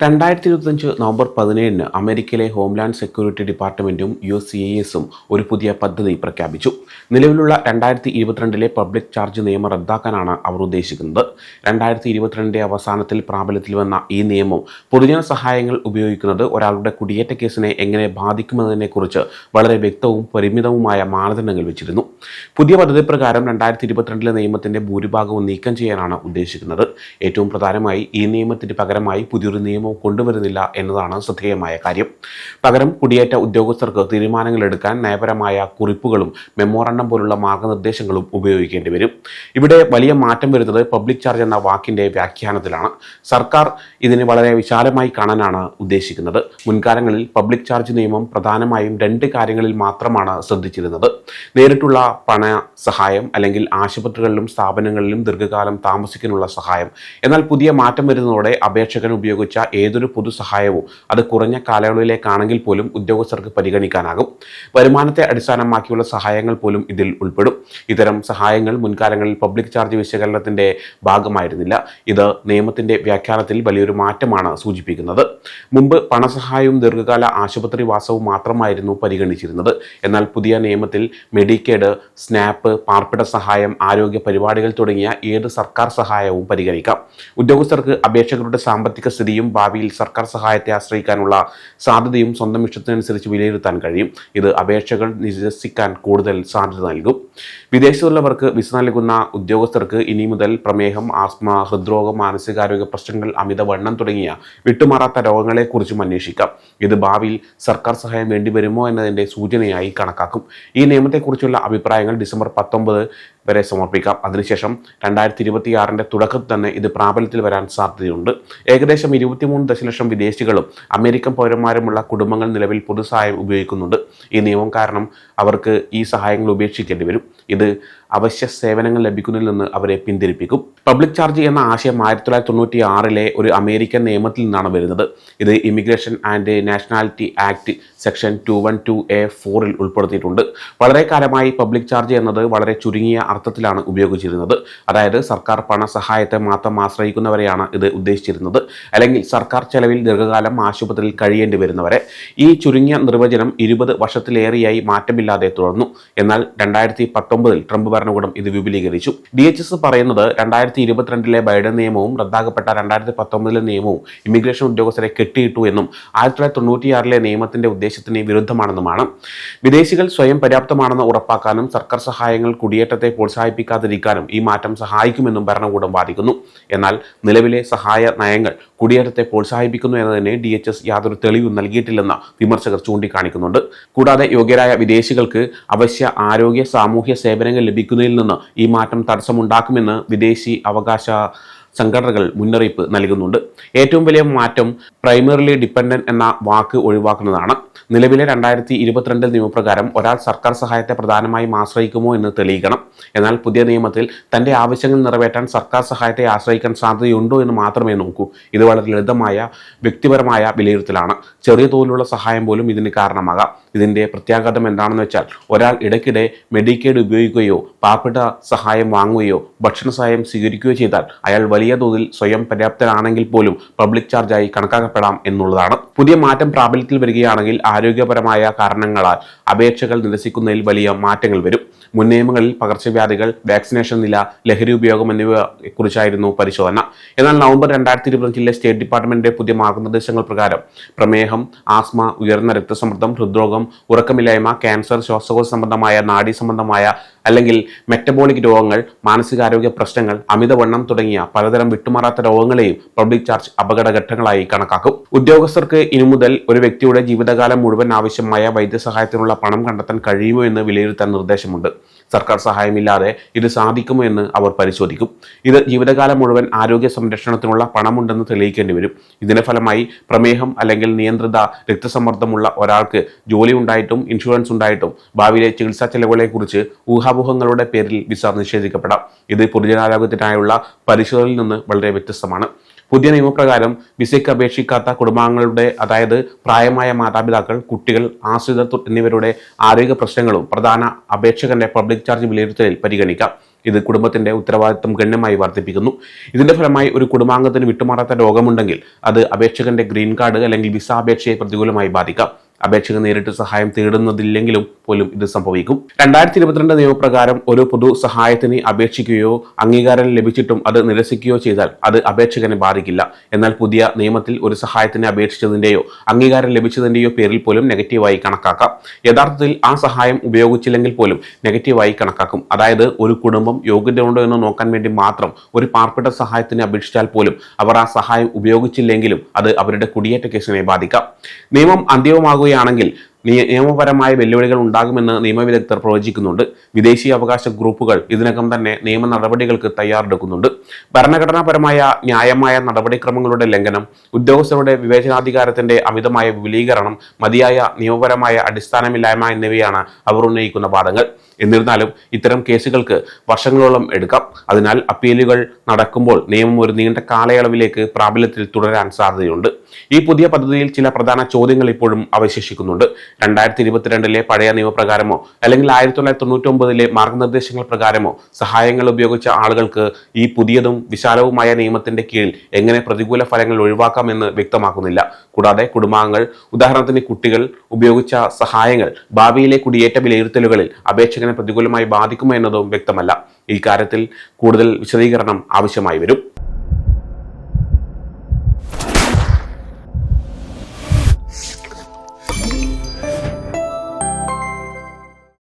രണ്ടായിരത്തി ഇരുപത്തഞ്ച് നവംബർ പതിനേഴിന് അമേരിക്കയിലെ ഹോംലാൻഡ് സെക്യൂരിറ്റി ഡിപ്പാർട്ട്മെന്റും യു സി എസും ഒരു പുതിയ പദ്ധതി പ്രഖ്യാപിച്ചു. നിലവിലുള്ള രണ്ടായിരത്തി ഇരുപത്തിരണ്ടിലെ പബ്ലിക് ചാർജ് നിയമം റദ്ദാക്കാനാണ് അവർ ഉദ്ദേശിക്കുന്നത്. രണ്ടായിരത്തി ഇരുപത്തിരണ്ടിന്റെ അവസാനത്തിൽ പ്രാബല്യത്തിൽ വന്ന ഈ നിയമം പൊതുജന സഹായങ്ങൾ ഉപയോഗിക്കുന്നത് ഒരാളുടെ കുടിയേറ്റ കേസിനെ എങ്ങനെ ബാധിക്കുമെന്നതിനെക്കുറിച്ച് വളരെ വ്യക്തവും പരിമിതവുമായ മാനദണ്ഡങ്ങൾ വെച്ചിരുന്നു. പുതിയ പദ്ധതി പ്രകാരം രണ്ടായിരത്തി ഇരുപത്തിരണ്ടിലെ നിയമത്തിന്റെ ഭൂരിഭാഗവും നീക്കം ചെയ്യാനാണ് ഉദ്ദേശിക്കുന്നത്. ഏറ്റവും പ്രധാനമായി ഈ നിയമത്തിന് പകരമായി പുതിയൊരു നിയമം കൊണ്ടുവരുന്നില്ല എന്നതാണ് ശ്രദ്ധേയമായ കാര്യം. പകരം കുടിയേറ്റ ഉദ്യോഗസ്ഥർക്ക് തീരുമാനങ്ങൾ എടുക്കാൻ നയപരമായ കുറിപ്പുകളും മെമ്മോറണ്ടം പോലുള്ള മാർഗനിർദ്ദേശങ്ങളും ഉപയോഗിക്കേണ്ടി വരും. ഇവിടെ വലിയ മാറ്റം വരുന്നത് പബ്ലിക് ചാർജ് എന്ന വാക്കിന്റെ വ്യാഖ്യാനത്തിലാണ്. സർക്കാർ ഇതിനെ വളരെ വിശാലമായി കാണാനാണ് ഉദ്ദേശിക്കുന്നത്. മുൻകാലങ്ങളിൽ പബ്ലിക് ചാർജ് നിയമം പ്രധാനമായും രണ്ട് കാര്യങ്ങളിൽ മാത്രമാണ് ശ്രദ്ധിച്ചിരുന്നത്. നേരിട്ടുള്ള പണ സഹായം അല്ലെങ്കിൽ ആശുപത്രികളിലും സ്ഥാപനങ്ങളിലും ദീർഘകാലം താമസിക്കാനുള്ള സഹായം. എന്നാൽ പുതിയ മാറ്റം വരുന്നതോടെ അപേക്ഷകൻ ഉപയോഗിച്ച ഏതൊരു പൊതു സഹായവും അത് കുറഞ്ഞ കാലയളവിലേക്കാണെങ്കിൽ പോലും ഉദ്യോഗസ്ഥർക്ക് പരിഗണിക്കാനാകും. വരുമാനത്തെ അടിസ്ഥാനമാക്കിയുള്ള സഹായങ്ങൾ പോലും ഇതിൽ ഉൾപ്പെടും. ഇത്തരം സഹായങ്ങൾ മുൻകാലങ്ങളിൽ പബ്ലിക് ചാർജ് വിശകലനത്തിന്റെ ഭാഗമായിരുന്നില്ല. ഇത് നിയമത്തിന്റെ വ്യാഖ്യാനത്തിൽ വലിയൊരു മാറ്റമാണ് സൂചിപ്പിക്കുന്നത്. മുമ്പ് പണസഹായവും ദീർഘകാല ആശുപത്രി വാസവും മാത്രമായിരുന്നു പരിഗണിച്ചിരുന്നത്. എന്നാൽ പുതിയ നിയമത്തിൽ മെഡിക്കേഡ് സ്നാപ്പ് പാർപ്പിട സഹായം ആരോഗ്യ പരിപാടികൾ തുടങ്ങിയ ഏത് സർക്കാർ സഹായവും പരിഗണിക്കാം. ഉദ്യോഗസ്ഥർക്ക് അപേക്ഷകരുടെ സാമ്പത്തിക സ്ഥിതിയും ഭാവിയിൽ സർക്കാർ സഹായത്തെ ആശ്രയിക്കാനുള്ള സാധ്യതയും സ്വന്തം ഇഷ്ടത്തിനനുസരിച്ച് വിലയിരുത്താൻ കഴിയും. ഇത് അപേക്ഷകൾ നിരസിക്കാൻ കൂടുതൽ സാധ്യത നൽകും. വിദേശത്തുള്ളവർക്ക് വിസ നൽകുന്ന ഉദ്യോഗസ്ഥർക്ക് ഇനി മുതൽ പ്രമേഹം ആസ്മ ഹൃദ്രോഗം മാനസികാരോഗ്യ പ്രശ്നങ്ങൾ അമിതവണ്ണം തുടങ്ങിയ വിട്ടുമാറാത്ത രോഗങ്ങളെക്കുറിച്ചും അന്വേഷിക്കാം. ഇത് ഭാവിയിൽ സർക്കാർ സഹായം വേണ്ടിവരുമോ എന്നതിന്റെ സൂചനയായി കണക്കാക്കും. ഈ നിയമത്തെക്കുറിച്ചുള്ള അഭിപ്രായങ്ങൾ ഡിസംബർ പത്തൊമ്പത് വരെ സമർപ്പിക്കാം. അതിനുശേഷം രണ്ടായിരത്തി ഇരുപത്തിയാറിന്റെ തുടക്കത്തിൽ തന്നെ ഇത് പ്രാബല്യത്തിൽ വരാൻ സാധ്യതയുണ്ട്. ഏകദേശം ഇരുപത്തിമൂന്ന് ദശലക്ഷം വിദേശികളും അമേരിക്കൻ പൗരന്മാരുമുള്ള കുടുംബങ്ങൾ നിലവിൽ പൊതുസഹായം ഉപയോഗിക്കുന്നുണ്ട്. ഈ നിയമം കാരണം അവർക്ക് ഈ സഹായങ്ങൾ ഉപേക്ഷിക്കേണ്ടി വരും. ഇത് അവശ്യ സേവനങ്ങൾ ലഭിക്കുന്നതിൽ നിന്ന് അവരെ പിന്തിരിപ്പിക്കും. പബ്ലിക് ചാർജ് എന്ന ആശയം ആയിരത്തി തൊള്ളായിരത്തി തൊണ്ണൂറ്റി ആറിലെ ഒരു അമേരിക്കൻ നിയമത്തിൽ നിന്നാണ് വരുന്നത്. ഇത് immigration and nationality act section two one two A ഫോറിൽ ഉൾപ്പെടുത്തിയിട്ടുണ്ട്. വളരെ കാലമായി പബ്ലിക് ചാർജ് എന്നത് വളരെ ചുരുങ്ങിയ അർത്ഥത്തിലാണ് ഉപയോഗിച്ചിരുന്നത്. അതായത് സർക്കാർ പണ സഹായത്തെ മാത്രം ആശ്രയിക്കുന്നവരെയാണ് ഇത് ഉദ്ദേശിച്ചിരുന്നത്. അല്ലെങ്കിൽ സർക്കാർ ചെലവിൽ ദീർഘകാലം ആശുപത്രിയിൽ കഴിയേണ്ടി വരുന്നവരെ. ഈ ചുരുങ്ങിയ നിർവചനം ഇരുപത് വർഷത്തിലേറെയായി മാറ്റമില്ലാതെ തുടർന്നു. എന്നാൽ രണ്ടായിരത്തി പത്തൊമ്പതിൽ ട്രംപ് ഭരണകൂടം ഇത് വിപുലീകരിച്ചു. ഡി എച്ച് എസ് പറയുന്നത് രണ്ടായിരത്തി ഇരുപത്തിരണ്ടിലെ ബൈഡൻ നിയമവും റദ്ദാക്കപ്പെട്ട രണ്ടായിരത്തി പത്തൊമ്പതിലെ നിയമവും ഇമിഗ്രേഷൻ ഉദ്യോഗസ്ഥരെ കെട്ടിയിട്ടു എന്നും ആയിരത്തി തൊള്ളായിരത്തി തൊണ്ണൂറ്റിയാറിലെ നിയമത്തിന്റെ ഉദ്ദേശത്തിന് വിരുദ്ധമാണെന്നുമാണ്. വിദേശികൾ സ്വയം പര്യാപ്തമാണെന്ന് ഉറപ്പാക്കാനും സർക്കാർ സഹായങ്ങൾ കുടിയേറ്റത്തെ പ്രോത്സാഹിപ്പിക്കാതിരിക്കാനും ഈ മാറ്റം സഹായിക്കുമെന്നും ഭരണകൂടം വാദിക്കുന്നു. എന്നാൽ നിലവിലെ സഹായ നയങ്ങൾ കുടിയേറ്റത്തെ പ്രോത്സാഹിപ്പിക്കുന്നു എന്നതിന് ഡി എച്ച് എസ് യാതൊരു തെളിവും നൽകിയിട്ടില്ലെന്ന് വിമർശകർ ചൂണ്ടിക്കാണിക്കുന്നുണ്ട്. കൂടാതെ യോഗ്യരായ വിദേശികൾക്ക് അവശ്യ ആരോഗ്യ സാമൂഹ്യ സേവനങ്ങൾ ലഭിക്കുന്നതിൽ നിന്ന് ഈ മാറ്റം തടസ്സമുണ്ടാക്കുമെന്ന് വിദേശി അവകാശ സംഘടനകൾ മുന്നറിയിപ്പ് നൽകുന്നുണ്ട്. ഏറ്റവും വലിയ മാറ്റം പ്രൈമറിലി ഡിപ്പെൻഡന്റ് എന്ന വാക്ക് ഒഴിവാക്കുന്നതാണ്. നിലവിലെ രണ്ടായിരത്തി ഇരുപത്തിരണ്ടിൽ നിയമപ്രകാരം ഒരാൾ സർക്കാർ സഹായത്തെ പ്രധാനമായും ആശ്രയിക്കുമോ എന്ന് തെളിയിക്കണം. എന്നാൽ പുതിയ നിയമത്തിൽ തന്റെ ആവശ്യങ്ങൾ നിറവേറ്റാൻ സർക്കാർ സഹായത്തെ ആശ്രയിക്കാൻ സാധ്യതയുണ്ടോ എന്ന് മാത്രമേ നോക്കൂ. ഇത് വളരെ ലളിതമായ വ്യക്തിപരമായ വിലയിരുത്തലാണ്. ചെറിയ തോതിലുള്ള സഹായം പോലും ഇതിന് കാരണമാകാം. ഇതിന്റെ പ്രത്യാഘാതം എന്താണെന്ന് വെച്ചാൽ ഒരാൾ ഇടയ്ക്കിടെ മെഡിക്കേഡ് ഉപയോഗിക്കുകയോ പാവപ്പെട്ട സഹായം വാങ്ങുകയോ ഭക്ഷണ സഹായം സ്വീകരിക്കുകയോ ചെയ്താൽ അയാൾ വലിയ തോതിൽ സ്വയം പര്യാപ്തരാണെങ്കിൽ പോലും പബ്ലിക് ചാർജായി കണക്കാക്കപ്പെടാം എന്നുള്ളതാണ്. പുതിയ മാറ്റം പ്രാബല്യത്തിൽ വരികയാണെങ്കിൽ ആരോഗ്യപരമായ കാരണങ്ങളാൽ അപേക്ഷകൾ നിരസിക്കുന്നതിൽ വലിയ മാറ്റങ്ങൾ വരും. മുൻ നിയമങ്ങളിൽ പകർച്ചവ്യാധികൾ വാക്സിനേഷൻ നില ലഹരി ഉപയോഗം എന്നിവ കുറിച്ചായിരുന്നു പരിശോധന. എന്നാൽ നവംബർ രണ്ടായിരത്തി ഇരുപത്തിയഞ്ചിലെ സ്റ്റേറ്റ് ഡിപ്പാർട്ട്മെന്റിന്റെ പുതിയ മാർഗനിർദ്ദേശങ്ങൾ പ്രകാരം പ്രമേഹം ആസ്മ ഉയർന്ന രക്തസമ്മർദ്ദം ഹൃദ്രോഗം ഉറക്കമില്ലായ്മ ക്യാൻസർ ശ്വാസകോശ സംബന്ധമായ നാഡി സംബന്ധമായ അല്ലെങ്കിൽ മെറ്റബോളിക് രോഗങ്ങൾ മാനസികാരോഗ്യ പ്രശ്നങ്ങൾ അമിതവണ്ണം തുടങ്ങിയ പലതരം വിട്ടുമാറാത്ത രോഗങ്ങളെയും പബ്ലിക് ചാർജ് അപകടഘട്ടങ്ങളായി കണക്കാക്കും. ഉദ്യോഗസ്ഥർക്ക് ഇനി മുതൽ ഒരു വ്യക്തിയുടെ ജീവിതകാലം മുഴുവൻ ആവശ്യമായ വൈദ്യസഹായത്തിനുള്ള പണം കണ്ടെത്താൻ കഴിയുമോ എന്ന് വിലയിരുത്താൻ നിർദ്ദേശമുണ്ട്. സർക്കാർ സഹായമില്ലാതെ ഇത് സാധിക്കുമോ എന്ന് അവർ പരിശോധിക്കും. ഇത് ജീവിതകാലം മുഴുവൻ ആരോഗ്യ സംരക്ഷണത്തിനുള്ള പണമുണ്ടെന്ന് തെളിയിക്കേണ്ടി വരും. ഇതിന്റെ ഫലമായി പ്രമേഹം അല്ലെങ്കിൽ നിയന്ത്രിത രക്തസമ്മർദ്ദമുള്ള ഒരാൾക്ക് ജോലി ഉണ്ടായിട്ടും ഇൻഷുറൻസ് ഉണ്ടായിട്ടും ഭാവിയിലെ ചികിത്സാ ചെലവുകളെക്കുറിച്ച് ഊഹാപോഹങ്ങളുടെ പേരിൽ വിസ നിഷേധിക്കപ്പെടാം. ഇത് പൊതുജനാരോഗ്യത്തിനായുള്ള പരിശോധനയിൽ നിന്ന് വളരെ വ്യത്യസ്തമാണ്. പുതിയ നിയമപ്രകാരം വിസയ്ക്ക് അപേക്ഷിക്കാത്ത കുടുംബാംഗങ്ങളുടെ അതായത് പ്രായമായ മാതാപിതാക്കൾ കുട്ടികൾ ആശ്രിതർ എന്നിവരുടെ ആരോഗ്യ പ്രശ്നങ്ങളും പ്രധാന അപേക്ഷകന്റെ പബ്ലിക് ചാർജ് വിലയിരുത്തലിൽ പരിഗണിക്കാം. ഇത് കുടുംബത്തിന്റെ ഉത്തരവാദിത്വം ഗണ്യമായി വർദ്ധിപ്പിക്കുന്നു. ഇതിന്റെ ഫലമായി ഒരു കുടുംബാംഗത്തിന് വിട്ടുമാറാത്ത രോഗമുണ്ടെങ്കിൽ അത് അപേക്ഷകന്റെ ഗ്രീൻ കാർഡ് അല്ലെങ്കിൽ വിസ അപേക്ഷയെ പ്രതികൂലമായി ബാധിക്കാം. അപേക്ഷകർ നേരിട്ട് സഹായം തേടുന്നതില്ലെങ്കിലും പോലും ഇത് സംഭവിക്കും. രണ്ടായിരത്തി ഇരുപത്തിരണ്ട് നിയമപ്രകാരം ഒരു പൊതു സഹായത്തിന് അപേക്ഷിക്കുകയോ അംഗീകാരം ലഭിച്ചിട്ടും അത് നിരസിക്കുകയോ ചെയ്താൽ അത് അപേക്ഷകനെ ബാധിക്കില്ല. എന്നാൽ പുതിയ നിയമത്തിൽ ഒരു സഹായത്തിന് അപേക്ഷിച്ചതിന്റെയോ അംഗീകാരം ലഭിച്ചതിന്റെയോ പേരിൽ പോലും നെഗറ്റീവായി കണക്കാക്കാം. യഥാർത്ഥത്തിൽ ആ സഹായം ഉപയോഗിച്ചില്ലെങ്കിൽ പോലും നെഗറ്റീവായി കണക്കാക്കും. അതായത് ഒരു കുടുംബം യോഗ്യത ഉണ്ടോ എന്ന് നോക്കാൻ വേണ്ടി മാത്രം ഒരു പാർപ്പിട സഹായത്തിന് അപേക്ഷിച്ചാൽ പോലും അവർ ആ സഹായം ഉപയോഗിച്ചില്ലെങ്കിലും അത് അവരുടെ കുടിയേറ്റ കേസിനെ ബാധിക്കാം. നിയമം അന്ത്യവുമാകുകയാണെങ്കിൽ നിയ- നിയമപരമായ വെല്ലുവിളികൾ ഉണ്ടാകുമെന്ന് നിയമവിദഗ്ധർ പ്രവചിക്കുന്നുണ്ട്. വിദേശീയ അവകാശ ഗ്രൂപ്പുകൾ ഇതിനകം തന്നെ നിയമ നടപടികൾക്ക് തയ്യാറെടുക്കുന്നുണ്ട്. ഭരണഘടനാപരമായ ന്യായമായ നടപടിക്രമങ്ങളുടെ ലംഘനം ഉദ്യോഗസ്ഥരുടെ വിവേചനാധികാരത്തിന്റെ അമിതമായ വിപുലീകരണം മതിയായ നിയമപരമായ അടിസ്ഥാനമില്ലായ്മ എന്നിവയാണ് അവർ ഉന്നയിക്കുന്ന വാദങ്ങൾ. എന്നിരുന്നാലും ഇത്തരം കേസുകൾക്ക് വർഷങ്ങളോളം എടുക്കാം. അതിനാൽ അപ്പീലുകൾ നടക്കുമ്പോൾ നിയമം ഒരു നീണ്ട കാലയളവിലേക്ക് പ്രാബല്യത്തിൽ തുടരാൻ സാധ്യതയുണ്ട്. ഈ പുതിയ പദ്ധതിയിൽ ചില പ്രധാന ചോദ്യങ്ങൾ ഇപ്പോഴും അവശേഷിക്കുന്നുണ്ട്. രണ്ടായിരത്തി ഇരുപത്തിരണ്ടിലെ പഴയ നിയമപ്രകാരമോ അല്ലെങ്കിൽ ആയിരത്തി തൊള്ളായിരത്തി തൊണ്ണൂറ്റി ഒമ്പതിലെ മാർഗനിർദ്ദേശങ്ങൾ പ്രകാരമോ സഹായങ്ങൾ ഉപയോഗിച്ച ആളുകൾക്ക് ഈ പുതിയതും വിശാലവുമായ നിയമത്തിന്റെ കീഴിൽ എങ്ങനെ പ്രതികൂല ഫലങ്ങൾ ഒഴിവാക്കാമെന്ന് വ്യക്തമാക്കുന്നില്ല. കൂടാതെ കുടുംബാംഗങ്ങൾ ഉദാഹരണത്തിന് കുട്ടികൾ ഉപയോഗിച്ച സഹായങ്ങൾ ഭാവിയിലെ കുടിയേറ്റ വിലയിരുത്തലുകളിൽ അപേക്ഷകനെ പ്രതികൂലമായി ബാധിക്കുമോ എന്നതും വ്യക്തമല്ല. ഈ കാര്യത്തിൽ കൂടുതൽ വിശദീകരണം ആവശ്യമായി വരും.